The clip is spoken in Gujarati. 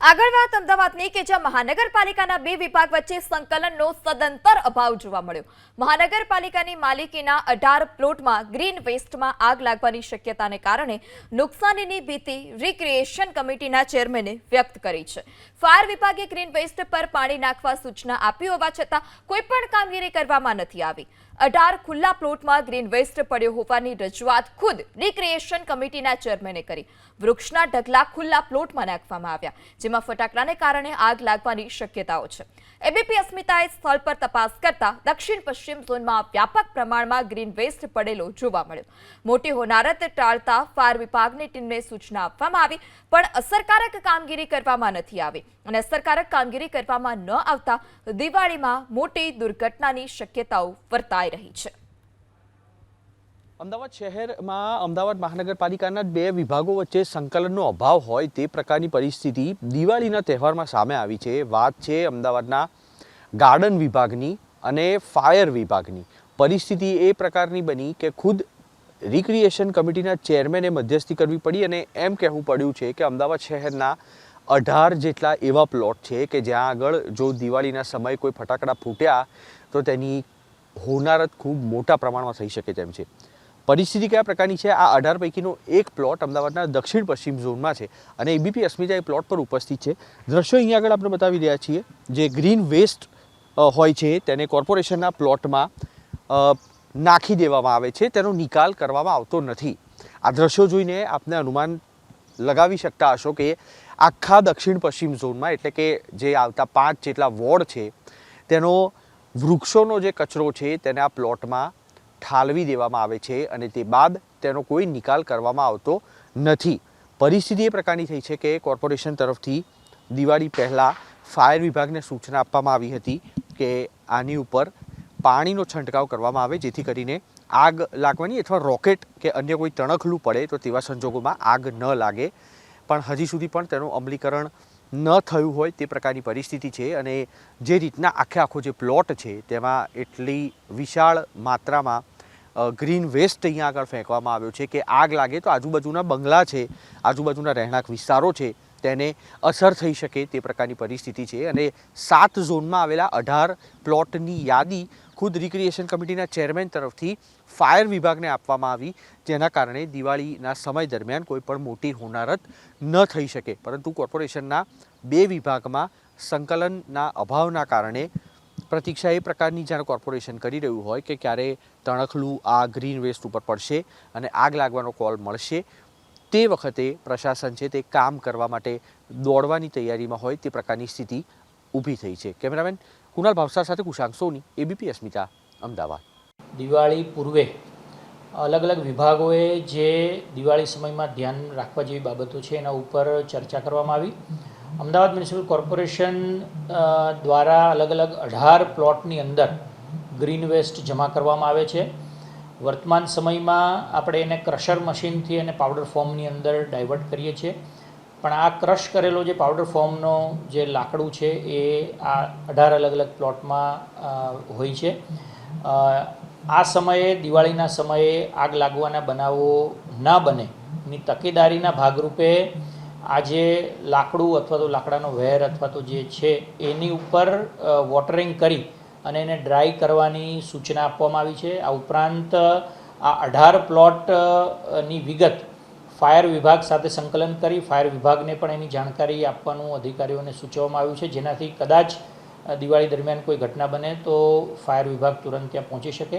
આગળ વાત અમદાવાદની કે જ્યાં મહાનગરપાલિકાના બે વિભાગ વચ્ચે સંકલનનો સદંતર અભાવ જોવા મળ્યો. મહાનગરપાલિકાની માલિકીના અઢાર પ્લોટમાં ગ્રીન વેસ્ટમાં આગ લાગવાની શક્યતાને કારણે નુકસાનીની ભીતિ રિક્રિએશન કમિટીના ચેરમેને વ્યક્ત કરી છે. ફાયર વિભાગે ગ્રીન વેસ્ટ પર પાણી નાખવા સૂચના આપી હોવા છતાં કોઈ પણ કામગીરી કરવામાં નથી આવી. અઢાર ખુલ્લા પ્લોટમાં ગ્રીન વેસ્ટ પડ્યો હોવાની રજૂઆત ખુદ રિક્રિએશન કમિટીના ચેરમેને કરી. વૃક્ષના ઢગલા ખુલ્લા પ્લોટમાં નાખવામાં આવ્યા, જેમાં ફટાકડાને કારણે આગ લાગવાની શક્યતાઓ છે. એબીપી અસ્મિતાએ સ્થળ પર તપાસ કરતા દક્ષિણ પશ્ચિમ ઝોનમાં વ્યાપક પ્રમાણમાં ગ્રીન વેસ્ટ પડેલો જોવા મળ્યો. મોટી હોનારત ટાળતા ફાયર વિભાગની ટીમને સૂચના આપવામાં આવી, પણ અસરકારક કામગીરી કરવામાં નથી આવી અને અસરકારક કામગીરી કરવામાં ન આવતા દિવાળીમાં મોટી દુર્ઘટનાની શક્યતાઓ વર્તાઈ રહી છે. અમદાવાદ શહેરમાં અમદાવાદ મહાનગરપાલિકાના બે વિભાગો વચ્ચે સંકલનનો અભાવ હોય તે પ્રકારની પરિસ્થિતિ દિવાળીના તહેવારમાં સામે આવી છે. વાત છે અમદાવાદના ગાર્ડન વિભાગની અને ફાયર વિભાગની. પરિસ્થિતિ એ પ્રકારની બની કે ખુદ રિક્રિએશન કમિટીના ચેરમેને મધ્યસ્થી કરવી પડી અને એમ કહેવું પડ્યું છે કે અમદાવાદ શહેરના અઢાર જેટલા એવા પ્લોટ છે કે જ્યાં આગળ જો દિવાળીના સમયે કોઈ ફટાકડા ફૂટ્યા તો તેની હોનારત ખૂબ મોટા પ્રમાણમાં થઈ શકે તેમ છે. પરિસ્થિતિ કયા પ્રકારની છે? આ અઢાર પૈકીનો એક પ્લોટ અમદાવાદના દક્ષિણ પશ્ચિમ ઝોનમાં છે અને એબીપી અસ્મિતા એ પ્લોટ પર ઉપસ્થિત છે. દ્રશ્યો અહીંયા આગળ આપણે બતાવી રહ્યા છીએ. જે ગ્રીન વેસ્ટ હોય છે તેને કોર્પોરેશનના પ્લોટમાં નાખી દેવામાં આવે છે. તેનો નિકાલ કરવામાં આવતો નથી. આ દ્રશ્યો જોઈને આપને અનુમાન લગાવી શકતા હશો કે આખા દક્ષિણ પશ્ચિમ ઝોનમાં એટલે કે જે આવતા પાંચ જેટલા વોર્ડ છે, તેનો વૃક્ષોનો જે કચરો છે તેને આ પ્લોટમાં ઠાલવી દેવામાં આવે છે અને તે બાદ તેનો કોઈ નિકાલ કરવામાં આવતો નથી. પરિસ્થિતિ એ પ્રકારની થઈ છે કે કોર્પોરેશન તરફથી દિવાળી પહેલાં ફાયર વિભાગને સૂચના આપવામાં આવી હતી કે આની ઉપર પાણીનો છંટકાવ કરવામાં આવે, જેથી કરીને આગ લાગવાની અથવા રોકેટ કે અન્ય કોઈ તણખલું પડે તો તેવા સંજોગોમાં આગ ન લાગે. પણ હજી સુધી પણ તેનું અમલીકરણ ન થયું હોય તે પ્રકારની પરિસ્થિતિ છે અને જે રીતના આખે આખો જે પ્લોટ છે તેમાં એટલી વિશાળ માત્રામાં ગ્રીન વેસ્ટ અહીંયા આગળ ફેંકવામાં આવ્યો છે કે આગ લાગે તો આજુબાજુના બંગલા છે, આજુબાજુના રહેણાંક વિસ્તારો છે તેને અસર થઈ શકે તે પ્રકારની પરિસ્થિતિ છે અને સાત ઝોનમાં આવેલા અઢાર પ્લોટની યાદી ખુદ રિક્રિએશન કમિટીના ચેરમેન તરફથી ફાયર વિભાગને આપવામાં આવી, જેના કારણે દિવાળીના સમય દરમિયાન કોઈ પણ મોટી હોનારત ન થઈ શકે. પરંતુ કોર્પોરેશનના બે વિભાગમાં સંકલનના અભાવના કારણે પ્રતીક્ષા એ પ્રકારની જ્યારે કોર્પોરેશન કરી રહ્યું હોય કે ક્યારે તણખલું આ ગ્રીન વેસ્ટ ઉપર પડશે અને આગ લાગવાનો કોલ મળશે, તે વખતે પ્રશાસન છે તે કામ કરવા માટે દોડવાની તૈયારીમાં હોય તે પ્રકારની સ્થિતિ ઊભી થઈ છે. કેમેરામેન કુનાલ ભાવસાર સાથે કુશાંક સોની એબીપી અસ્મિતા, અમદાવાદ. દિવાળી પૂર્વે અલગ અલગ વિભાગોએ જે દિવાળી સમયમાં ધ્યાન રાખવા જેવી બાબતો છે એના ઉપર ચર્ચા કરવામાં આવી. અમદાવાદ મ્યુનિસિપલ કોર્પોરેશન દ્વારા અલગ અલગ અઢાર પ્લોટની અંદર ગ્રીન વેસ્ટ જમા કરવામાં આવે છે. વર્તમાન સમયમાં આપણે એને ક્રશર મશીનથી એને પાવડર ફોર્મની અંદર ડાયવર્ટ કરીએ છીએ. પણ આ ક્રશ કરેલો જે પાવડર ફોર્મનો જે લાકડું છે એ આ અઢાર અલગ અલગ પ્લોટમાં હોય છે. આ સમયે, દિવાળીના સમયે આગ લાગવાના બનાવો ના બને. ની તકેદારીના ભાગરૂપે આ જે લાકડું અથવા તો લાકડાનો વેર અથવા તો જે છે એની ઉપર વોટરિંગ કરી અને એને ડ્રાય કરવાની સૂચના આપવામાં આવી છે. આ ઉપરાંત આ અઢાર પ્લોટની વિગત ફાયર વિભાગ સાથે સંકલન કરી ફાયર વિભાગને પણ એની જાણકારી આપવાનું અધિકારીઓને સૂચવવામાં આવ્યું છે. જેનાથી કદાચ દિવાળી દરમિયાન કોઈ ઘટના બને તો ફાયર વિભાગ તુરંત ત્યાં પહોંચી શકે.